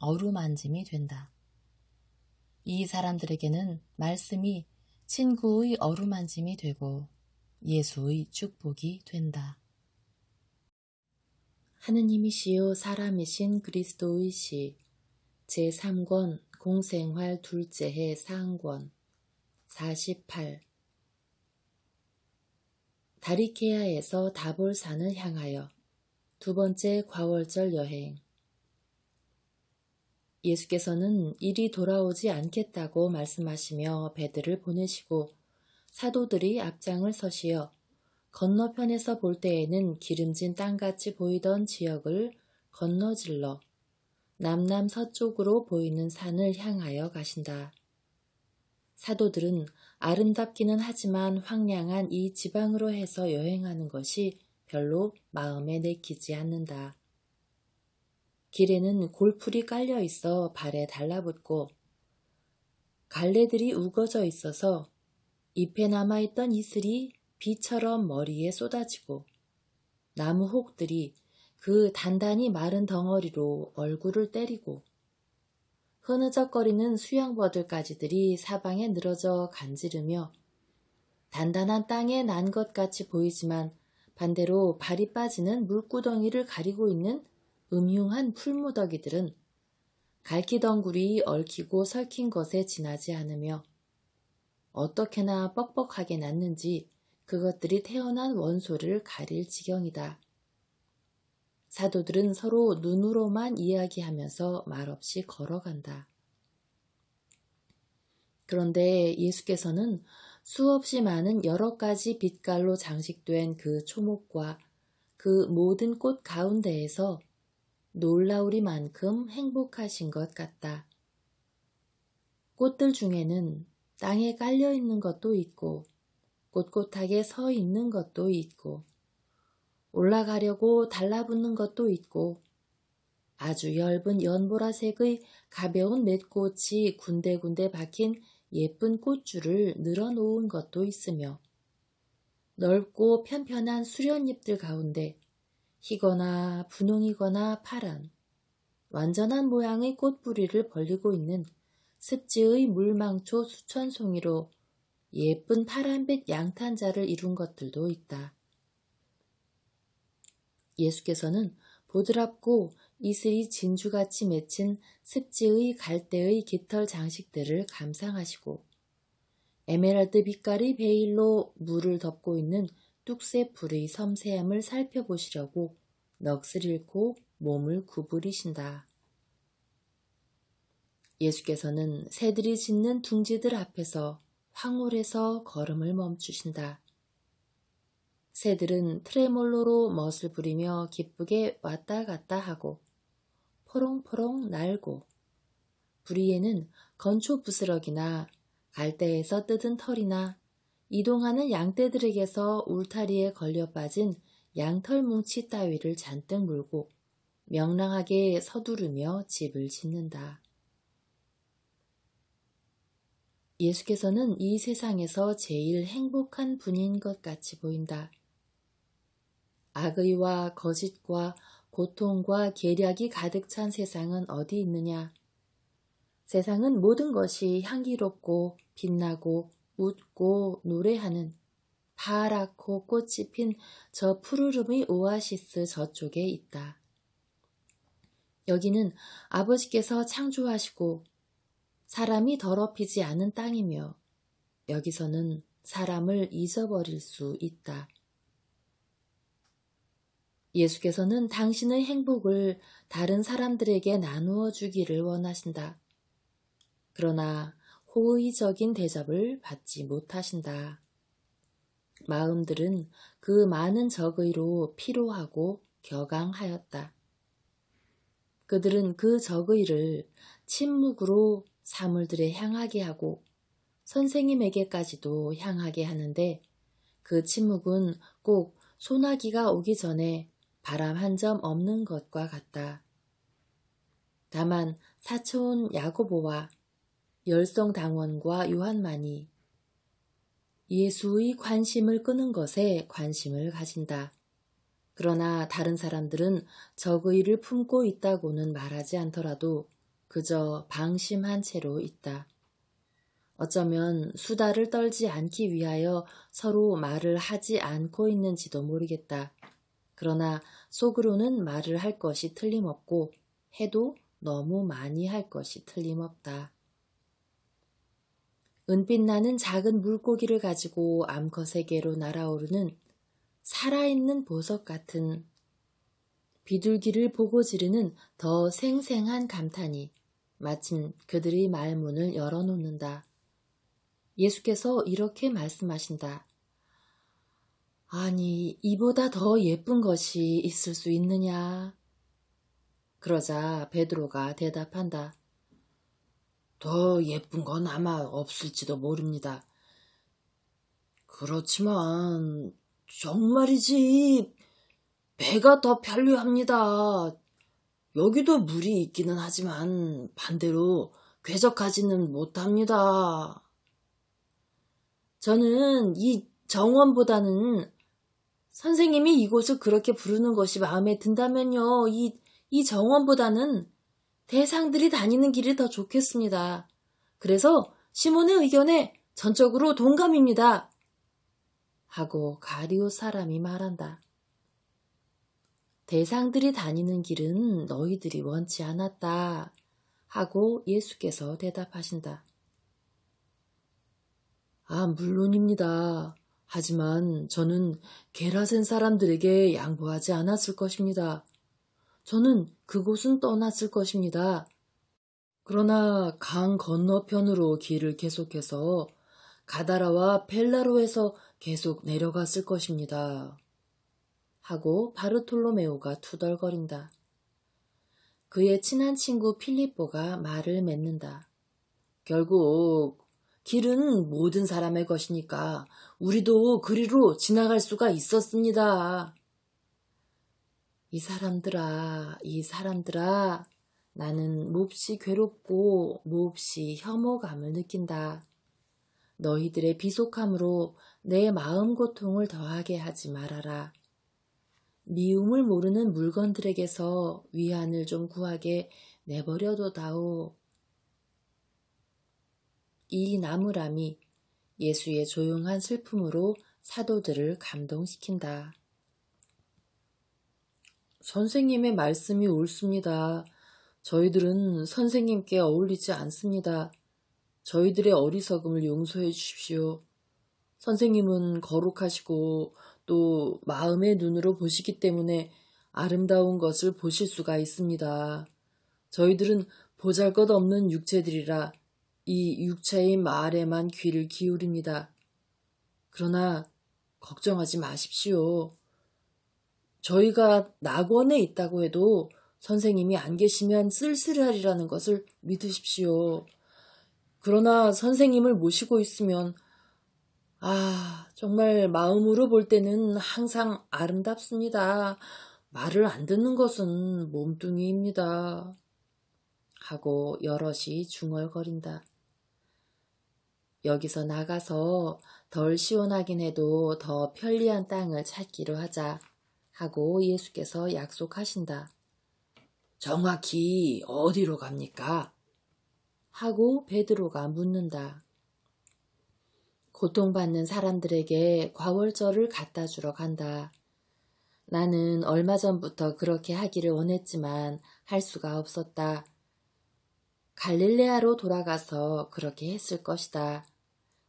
어루만짐이 된다. 이 사람들에게는 말씀이 친구의 어루만짐이 되고 예수의 축복이 된다. 하느님이시요 사람이신 그리스도의 시 제3권 공생활 둘째 해 상권 48 다리케아에서 다볼산을 향하여 두 번째 과월절 여행 예수께서는 이리 돌아오지 않겠다고 말씀하시며 배들을 보내시고 사도들이 앞장을 서시어 건너편에서 볼 때에는 기름진 땅같이 보이던 지역을 건너질러 남남 서쪽으로 보이는 산을 향하여 가신다. 사도들은 아름답기는 하지만 황량한 이 지방으로 해서 여행하는 것이 별로 마음에 내키지 않는다. 길에는 골풀이 깔려 있어 발에 달라붙고 갈래들이 우거져 있어서 잎에 남아있던 이슬이 비처럼 머리에 쏟아지고 나무 혹들이 그 단단히 마른 덩어리로 얼굴을 때리고 흐느적거리는 수양버들까지들이 사방에 늘어져 간지르며 단단한 땅에 난 것 같이 보이지만 반대로 발이 빠지는 물구덩이를 가리고 있는 음흉한 풀무더기들은 갈기덩굴이 얽히고 설킨 것에 지나지 않으며 어떻게나 뻑뻑하게 났는지 그것들이 태어난 원소를 가릴 지경이다. 사도들은 서로 눈으로만 이야기하면서 말없이 걸어간다. 그런데 예수께서는 수없이 많은 여러 가지 빛깔로 장식된 그 초목과 그 모든 꽃 가운데에서 놀라우리만큼 행복하신 것 같다. 꽃들 중에는 땅에 깔려 있는 것도 있고 꼿꼿하게 서 있는 것도 있고 올라가려고 달라붙는 것도 있고 아주 엷은 연보라색의 가벼운 맷꽃이 군데군데 박힌 예쁜 꽃줄을 늘어놓은 것도 있으며 넓고 편편한 수련잎들 가운데 희거나 분홍이거나 파란 완전한 모양의 꽃뿌리를 벌리고 있는 습지의 물망초 수천 송이로 예쁜 파란빛 양탄자를 이룬 것들도 있다. 예수께서는 보드랍고 이슬이 진주같이 맺힌 습지의 갈대의 깃털 장식들을 감상하시고 에메랄드 빛깔의 베일로 물을 덮고 있는 뚝새 불의 섬세함을 살펴보시려고 넋을 잃고 몸을 구부리신다. 예수께서는 새들이 짖는 둥지들 앞에서 황홀해서 걸음을 멈추신다. 새들은 트레몰로로 멋을 부리며 기쁘게 왔다 갔다 하고 포롱포롱 날고 부리에는 건초 부스럭이나 갈대에서 뜯은 털이나 이동하는 양떼들에게서 울타리에 걸려 빠진 양털 뭉치 따위를 잔뜩 물고 명랑하게 서두르며 집을 짓는다. 예수께서는 이 세상에서 제일 행복한 분인 것 같이 보인다. 악의와 거짓과 고통과 계략이 가득 찬 세상은 어디 있느냐? 세상은 모든 것이 향기롭고 빛나고 웃고 노래하는 파랗고 꽃이 핀 저 푸르름의 오아시스 저쪽에 있다. 여기는 아버지께서 창조하시고 사람이 더럽히지 않은 땅이며 여기서는 사람을 잊어버릴 수 있다. 예수께서는 당신의 행복을 다른 사람들에게 나누어 주기를 원하신다. 그러나 호의적인 대접을 받지 못하신다. 마음들은 그 많은 적의로 피로하고 격앙하였다. 그들은 그 적의를 침묵으로 사물들에 향하게 하고 선생님에게까지도 향하게 하는데 그 침묵은 꼭 소나기가 오기 전에 바람 한 점 없는 것과 같다. 다만 사촌 야고보와 열성 당원과 요한만이 예수의 관심을 끄는 것에 관심을 가진다. 그러나 다른 사람들은 적의를 품고 있다고는 말하지 않더라도 그저 방심한 채로 있다. 어쩌면 수다를 떨지 않기 위하여 서로 말을 하지 않고 있는지도 모르겠다. 그러나 속으로는 말을 할 것이 틀림없고 해도 너무 많이 할 것이 틀림없다. 은빛 나는 작은 물고기를 가지고 암컷에게로 날아오르는 살아있는 보석 같은 비둘기를 보고 지르는 더 생생한 감탄이 마침 그들의 말문을 열어놓는다. 예수께서 이렇게 말씀하신다. 아니, 이보다 더 예쁜 것이 있을 수 있느냐? 그러자 베드로가 대답한다. 더 예쁜 건 아마 없을지도 모릅니다. 그렇지만 정말이지 배가 더 편리합니다. 여기도 물이 있기는 하지만 반대로 쾌적하지는 못합니다. 저는 이 정원보다는 선생님이 이곳을 그렇게 부르는 것이 마음에 든다면요. 이, 이 정원보다는 대상들이 다니는 길이 더 좋겠습니다. 그래서 시몬의 의견에 전적으로 동감입니다. 하고 가리오 사람이 말한다. 대상들이 다니는 길은 너희들이 원치 않았다. 하고 예수께서 대답하신다. 아, 물론입니다. 하지만 저는 게라센 사람들에게 양보하지 않았을 것입니다. 저는 그곳은 떠났을 것입니다. 그러나 강 건너편으로 길을 계속해서 가다라와 펠라로에서 계속 내려갔을 것입니다. 하고 바르톨로메오가 투덜거린다. 그의 친한 친구 필리뽀가 말을 맺는다. 결국 길은 모든 사람의 것이니까 우리도 그리로 지나갈 수가 있었습니다. 이 사람들아, 이 사람들아, 나는 몹시 괴롭고 몹시 혐오감을 느낀다. 너희들의 비속함으로 내 마음 고통을 더하게 하지 말아라. 미움을 모르는 물건들에게서 위안을 좀 구하게 내버려둬다오. 이 나무람이 예수의 조용한 슬픔으로 사도들을 감동시킨다. 선생님의 말씀이 옳습니다. 저희들은 선생님께 어울리지 않습니다. 저희들의 어리석음을 용서해 주십시오. 선생님은 거룩하시고 또 마음의 눈으로 보시기 때문에 아름다운 것을 보실 수가 있습니다. 저희들은 보잘 것 없는 육체들이라 이 육체의 말에만 귀를 기울입니다. 그러나 걱정하지 마십시오. 저희가 낙원에 있다고 해도 선생님이 안 계시면 쓸쓸하리라는 것을 믿으십시오. 그러나 선생님을 모시고 있으면 아, 정말 마음으로 볼 때는 항상 아름답습니다. 말을 안 듣는 것은 몸뚱이입니다. 하고 여럿이 중얼거린다. 여기서 나가서 덜 시원하긴 해도 더 편리한 땅을 찾기로 하자. 하고 예수께서 약속하신다. 정확히 어디로 갑니까? 하고 베드로가 묻는다. 고통받는 사람들에게 과월절을 갖다 주러 간다. 나는 얼마 전부터 그렇게 하기를 원했지만 할 수가 없었다. 갈릴레아로 돌아가서 그렇게 했을 것이다.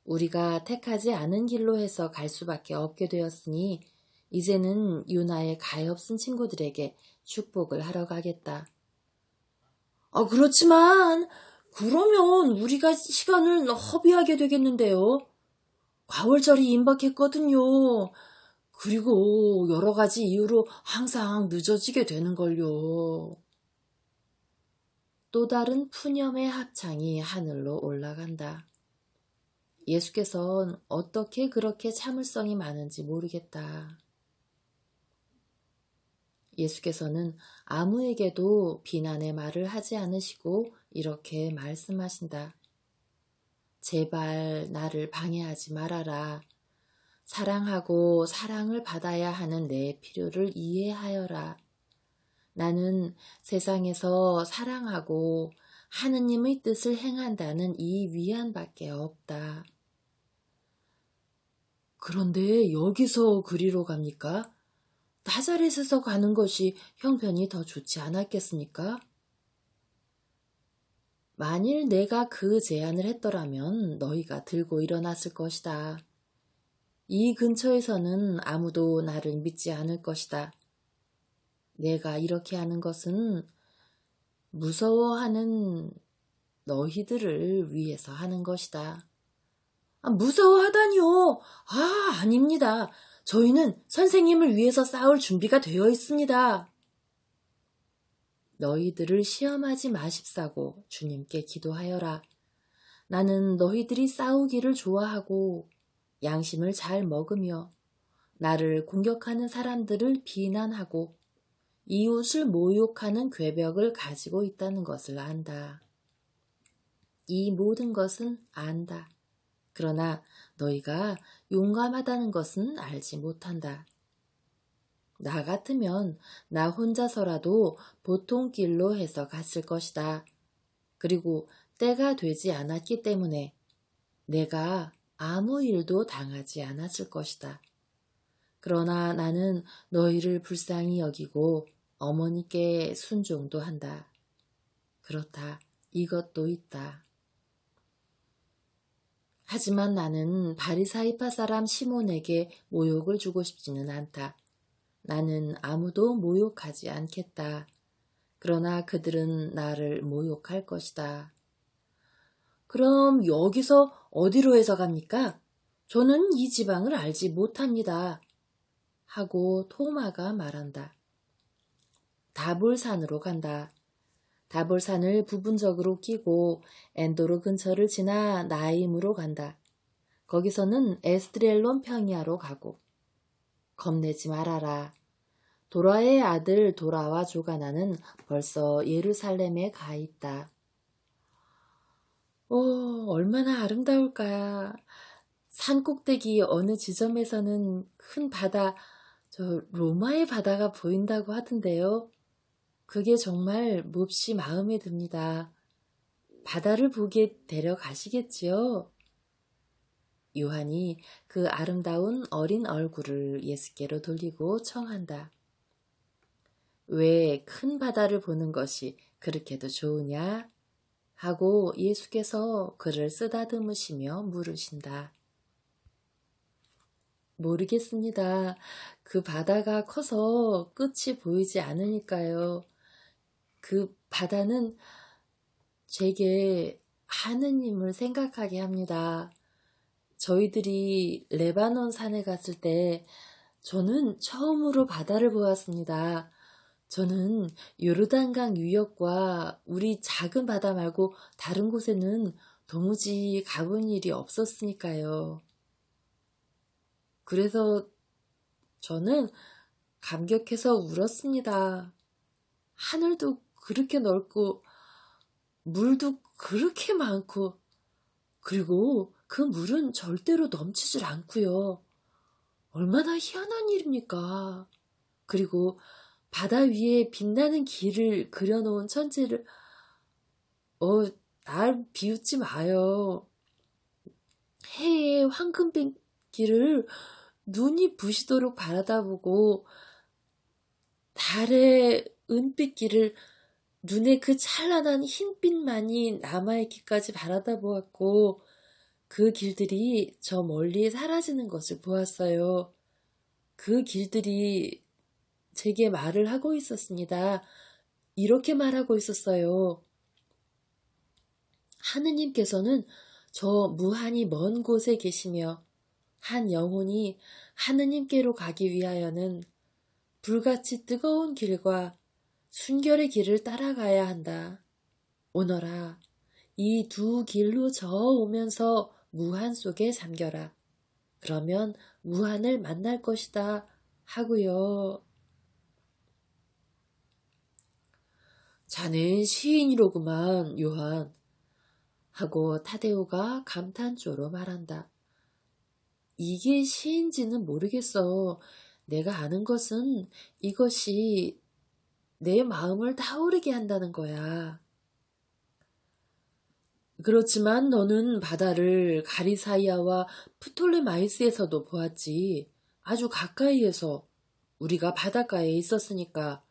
우리가 택하지 않은 길로 해서 갈 수밖에 없게 되었으니 이제는 유나의 가엾은 친구들에게 축복을 하러 가겠다. 아, 그렇지만, 그러면 우리가 시간을 허비하게 되겠는데요. 과월절이 임박했거든요. 그리고 여러 가지 이유로 항상 늦어지게 되는걸요. 또 다른 푸념의 합창이 하늘로 올라간다. 예수께서는 어떻게 그렇게 참을성이 많은지 모르겠다. 예수께서는 아무에게도 비난의 말을 하지 않으시고 이렇게 말씀하신다. 제발 나를 방해하지 말아라. 사랑하고 사랑을 받아야 하는 내 필요를 이해하여라. 나는 세상에서 사랑하고 하느님의 뜻을 행한다는 이 위안밖에 없다. 그런데 여기서 그리로 갑니까? 나자렛에서 가는 것이 형편이 더 좋지 않았겠습니까? 만일 내가 그 제안을 했더라면 너희가 들고 일어났을 것이다. 이 근처에서는 아무도 나를 믿지 않을 것이다. 내가 이렇게 하는 것은 무서워하는 너희들을 위해서 하는 것이다. 아, 무서워하다니요. 아, 아닙니다. 저희는 선생님을 위해서 싸울 준비가 되어 있습니다. 너희들을 시험하지 마십사고 주님께 기도하여라. 나는 너희들이 싸우기를 좋아하고 양심을 잘 먹으며 나를 공격하는 사람들을 비난하고 이웃을 모욕하는 괴벽을 가지고 있다는 것을 안다. 이 모든 것은 안다. 그러나 너희가 용감하다는 것은 알지 못한다. 나 같으면 나 혼자서라도 보통 길로 해서 갔을 것이다. 그리고 때가 되지 않았기 때문에 내가 아무 일도 당하지 않았을 것이다. 그러나 나는 너희를 불쌍히 여기고 어머니께 순종도 한다. 그렇다. 이것도 있다. 하지만 나는 바리사이파 사람 시몬에게 모욕을 주고 싶지는 않다. 나는 아무도 모욕하지 않겠다. 그러나 그들은 나를 모욕할 것이다. 그럼 여기서 어디로 해서 갑니까? 저는 이 지방을 알지 못합니다. 하고 토마가 말한다. 다볼산으로 간다. 다볼산을 부분적으로 끼고 엔도르 근처를 지나 나임으로 간다. 거기서는 에스트렐론 평야로 가고 겁내지 말아라. 도라의 아들 도라와 조가나는 벌써 예루살렘에 가 있다. 오, 얼마나 아름다울까. 산 꼭대기 어느 지점에서는 큰 바다, 저 로마의 바다가 보인다고 하던데요. 그게 정말 몹시 마음에 듭니다. 바다를 보게 데려가시겠지요? 요한이 그 아름다운 어린 얼굴을 예수께로 돌리고 청한다. 왜 큰 바다를 보는 것이 그렇게도 좋으냐? 하고 예수께서 그를 쓰다듬으시며 물으신다. 모르겠습니다. 그 바다가 커서 끝이 보이지 않으니까요. 그 바다는 제게 하느님을 생각하게 합니다. 저희들이 레바논 산에 갔을 때 저는 처음으로 바다를 보았습니다. 저는 요르단강 유역과 우리 작은 바다 말고 다른 곳에는 도무지 가본 일이 없었으니까요. 그래서 저는 감격해서 울었습니다. 하늘도 그렇게 넓고 물도 그렇게 많고 그리고 그 물은 절대로 넘치질 않고요. 얼마나 희한한 일입니까? 그리고 바다 위에 빛나는 길을 그려놓은 천체를 어, 날 비웃지 마요. 해의 황금빛 길을 눈이 부시도록 바라다보고 달의 은빛 길을 눈에 그 찬란한 흰빛만이 남아있기까지 바라다 보았고 그 길들이 저 멀리 사라지는 것을 보았어요. 그 길들이 제게 말을 하고 있었습니다. 이렇게 말하고 있었어요. 하느님께서는 저 무한히 먼 곳에 계시며 한 영혼이 하느님께로 가기 위하여는 불같이 뜨거운 길과 순결의 길을 따라가야 한다. 오너라, 이 두 길로 저어오면서 무한 속에 잠겨라. 그러면 무한을 만날 것이다. 하고요. 자는 시인이로구만, 요한. 하고 타데오가 감탄조로 말한다. 이게 시인지는 모르겠어. 내가 아는 것은 이것이 내 마음을 타오르게 한다는 거야. 그렇지만 너는 바다를 가리사이아와 프톨레마이스에서도 보았지. 아주 가까이에서 우리가 바닷가에 있었으니까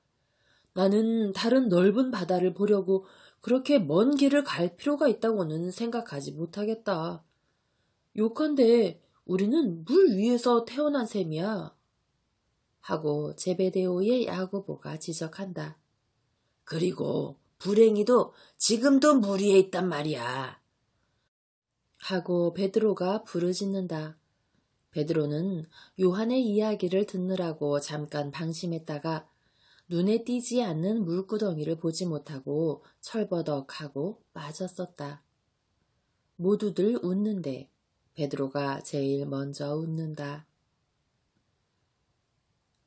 나는 다른 넓은 바다를 보려고 그렇게 먼 길을 갈 필요가 있다고는 생각하지 못하겠다. 욕한데 우리는 물 위에서 태어난 셈이야. 하고 제베데오의 야고보가 지적한다. 그리고 불행히도 지금도 물 위에 있단 말이야. 하고 베드로가 부르짖는다. 베드로는 요한의 이야기를 듣느라고 잠깐 방심했다가 눈에 띄지 않는 물구덩이를 보지 못하고 철버덕하고 빠졌었다. 모두들 웃는데 베드로가 제일 먼저 웃는다.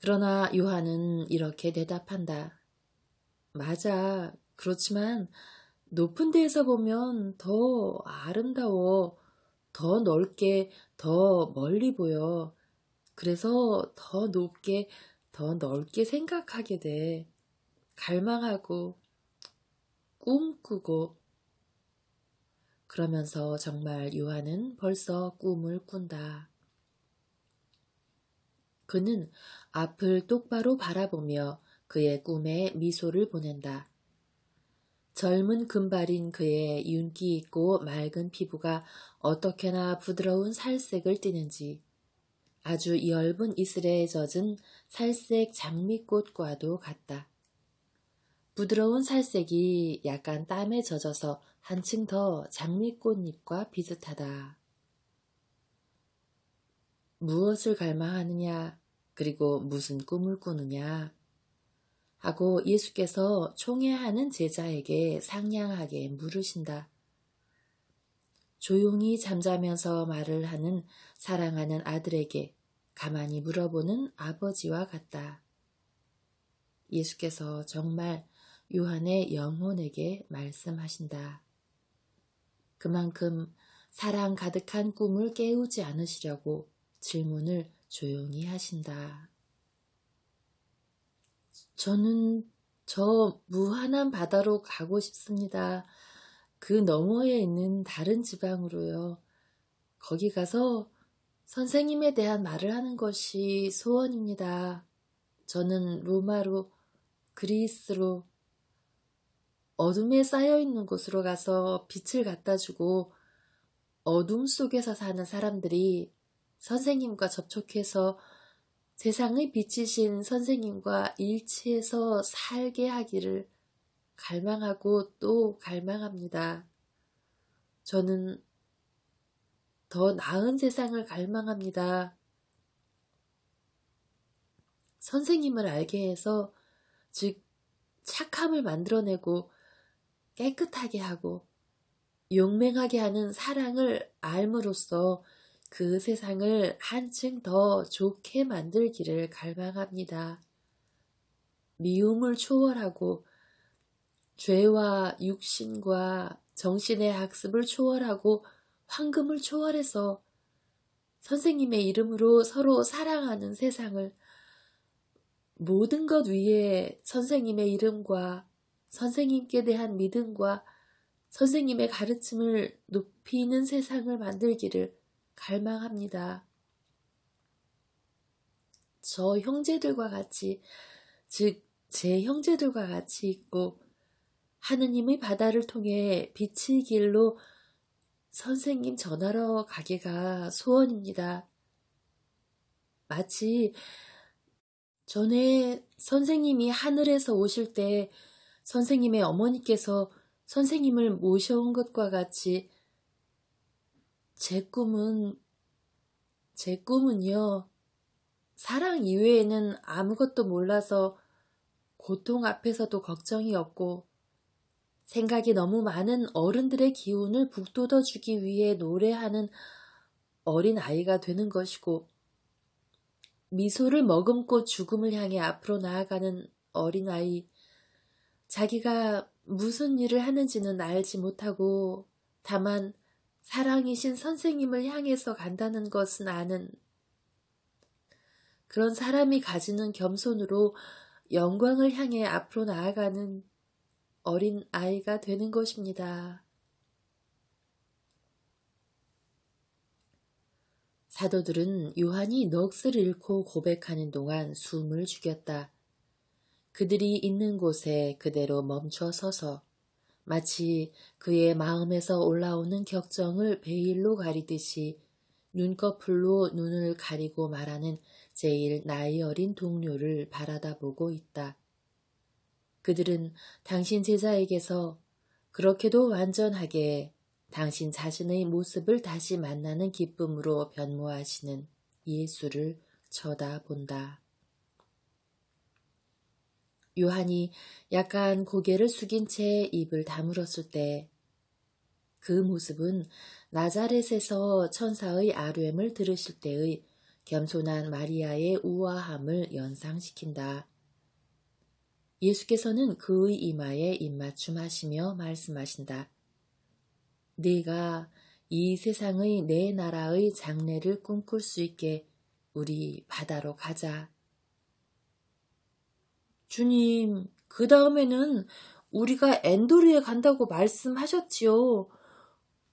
그러나 요한은 이렇게 대답한다. 맞아. 그렇지만 높은 데에서 보면 더 아름다워. 더 넓게, 더 멀리 보여. 그래서 더 높게, 더 넓게 생각하게 돼. 갈망하고, 꿈꾸고. 그러면서 정말 요한은 벌써 꿈을 꾼다. 그는 앞을 똑바로 바라보며 그의 꿈에 미소를 보낸다. 젊은 금발인 그의 윤기 있고 맑은 피부가 어떻게나 부드러운 살색을 띠는지 아주 엷은 이슬에 젖은 살색 장미꽃과도 같다. 부드러운 살색이 약간 땀에 젖어서 한층 더 장미꽃잎과 비슷하다. 무엇을 갈망하느냐, 그리고 무슨 꿈을 꾸느냐, 하고 예수께서 총회하는 제자에게 상냥하게 물으신다. 조용히 잠자면서 말을 하는 사랑하는 아들에게 가만히 물어보는 아버지와 같다. 예수께서 정말 요한의 영혼에게 말씀하신다. 그만큼 사랑 가득한 꿈을 깨우지 않으시려고 질문을 조용히 하신다. 저는 저 무한한 바다로 가고 싶습니다. 그 너머에 있는 다른 지방으로요. 거기 가서 선생님에 대한 말을 하는 것이 소원입니다. 저는 로마로, 그리스로, 어둠에 쌓여 있는 곳으로 가서 빛을 갖다 주고 어둠 속에서 사는 사람들이 선생님과 접촉해서 세상의 빛이신 선생님과 일치해서 살게 하기를 갈망하고 또 갈망합니다. 저는 더 나은 세상을 갈망합니다. 선생님을 알게 해서, 즉, 착함을 만들어내고 깨끗하게 하고 용맹하게 하는 사랑을 알므로써 그 세상을 한층 더 좋게 만들기를 갈망합니다. 미움을 초월하고 죄와 육신과 정신의 학습을 초월하고 황금을 초월해서 선생님의 이름으로 서로 사랑하는 세상을 모든 것 위에 선생님의 이름과 선생님께 대한 믿음과 선생님의 가르침을 높이는 세상을 만들기를 갈망합니다. 저 형제들과 같이, 즉, 제 형제들과 같이 있고, 하느님의 바다를 통해 빛의 길로 선생님 전하러 가기가 소원입니다. 마치 전에 선생님이 하늘에서 오실 때 선생님의 어머니께서 선생님을 모셔온 것과 같이 제 꿈은, 제 꿈은요, 사랑 이외에는 아무것도 몰라서 고통 앞에서도 걱정이 없고, 생각이 너무 많은 어른들의 기운을 북돋워주기 위해 노래하는 어린 아이가 되는 것이고, 미소를 머금고 죽음을 향해 앞으로 나아가는 어린 아이, 자기가 무슨 일을 하는지는 알지 못하고, 다만 사랑이신 선생님을 향해서 간다는 것은 아는 그런 사람이 가지는 겸손으로 영광을 향해 앞으로 나아가는 어린 아이가 되는 것입니다. 사도들은 요한이 넋을 잃고 고백하는 동안 숨을 죽였다. 그들이 있는 곳에 그대로 멈춰 서서 마치 그의 마음에서 올라오는 격정을 베일로 가리듯이 눈꺼풀로 눈을 가리고 말하는 제일 나이 어린 동료를 바라다 보고 있다. 그들은 당신 제자에게서 그렇게도 완전하게 당신 자신의 모습을 다시 만나는 기쁨으로 변모하시는 예수를 쳐다본다. 요한이 약간 고개를 숙인 채 입을 다물었을 때 그 모습은 나자렛에서 천사의 아뢰음을 들으실 때의 겸손한 마리아의 우아함을 연상시킨다. 예수께서는 그의 이마에 입맞춤하시며 말씀하신다. 네가 이 세상의 내 나라의 장래를 꿈꿀 수 있게 우리 바다로 가자. 주님, 그 다음에는 우리가 엔도르에 간다고 말씀하셨지요.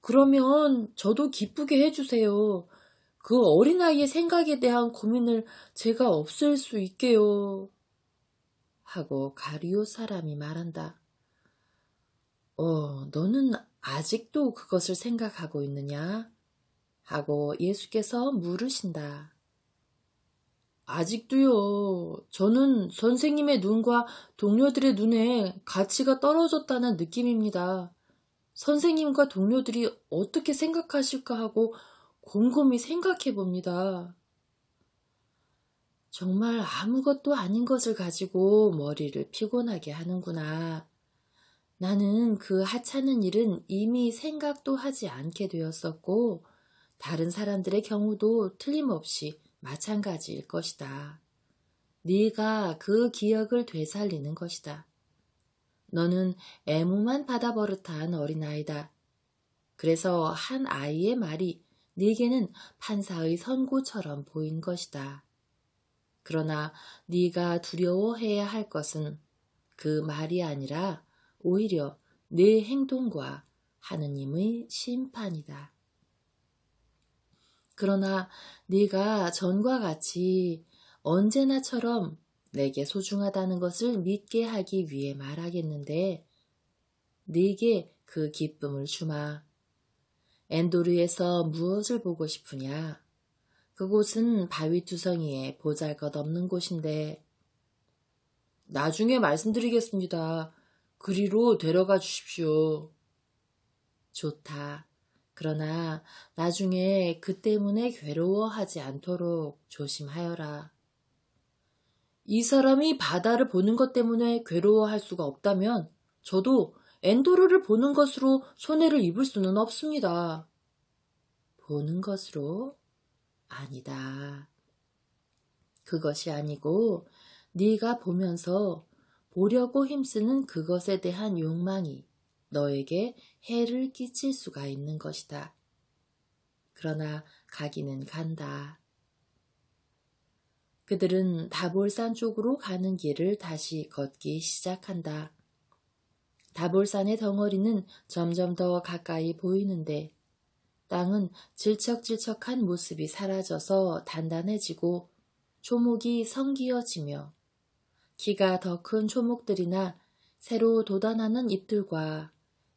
그러면 저도 기쁘게 해주세요. 그 어린아이의 생각에 대한 고민을 제가 없앨 수 있게요. 하고 가리오 사람이 말한다. 어, 너는 아직도 그것을 생각하고 있느냐? 하고 예수께서 물으신다. 아직도요. 저는 선생님의 눈과 동료들의 눈에 가치가 떨어졌다는 느낌입니다. 선생님과 동료들이 어떻게 생각하실까 하고 곰곰이 생각해 봅니다. 정말 아무것도 아닌 것을 가지고 머리를 피곤하게 하는구나. 나는 그 하찮은 일은 이미 생각도 하지 않게 되었었고, 다른 사람들의 경우도 틀림없이 마찬가지일 것이다. 네가 그 기억을 되살리는 것이다. 너는 애무만 받아 버릇한 어린아이다. 그래서 한 아이의 말이 네게는 판사의 선고처럼 보인 것이다. 그러나 네가 두려워해야 할 것은 그 말이 아니라 오히려 네 행동과 하느님의 심판이다. 그러나 네가 전과 같이 언제나처럼 내게 소중하다는 것을 믿게 하기 위해 말하겠는데 네게 그 기쁨을 주마. 엔도르에서 무엇을 보고 싶으냐? 그곳은 바위 두성이에 보잘것 없는 곳인데 나중에 말씀드리겠습니다. 그리로 데려가 주십시오. 좋다. 그러나 나중에 그 때문에 괴로워하지 않도록 조심하여라. 이 사람이 바다를 보는 것 때문에 괴로워할 수가 없다면 저도 엔도르를 보는 것으로 손해를 입을 수는 없습니다. 보는 것으로? 아니다. 그것이 아니고 네가 보면서 보려고 힘쓰는 그것에 대한 욕망이 너에게 해를 끼칠 수가 있는 것이다. 그러나 가기는 간다. 그들은 다볼산 쪽으로 가는 길을 다시 걷기 시작한다. 다볼산의 덩어리는 점점 더 가까이 보이는데 땅은 질척질척한 모습이 사라져서 단단해지고 초목이 성기어지며 키가 더 큰 초목들이나 새로 돋아나는 잎들과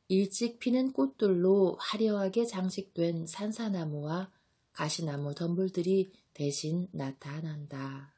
일찍 피는 꽃들로 화려하게 장식된 산사나무와 가시나무 덤불들이 대신 나타난다.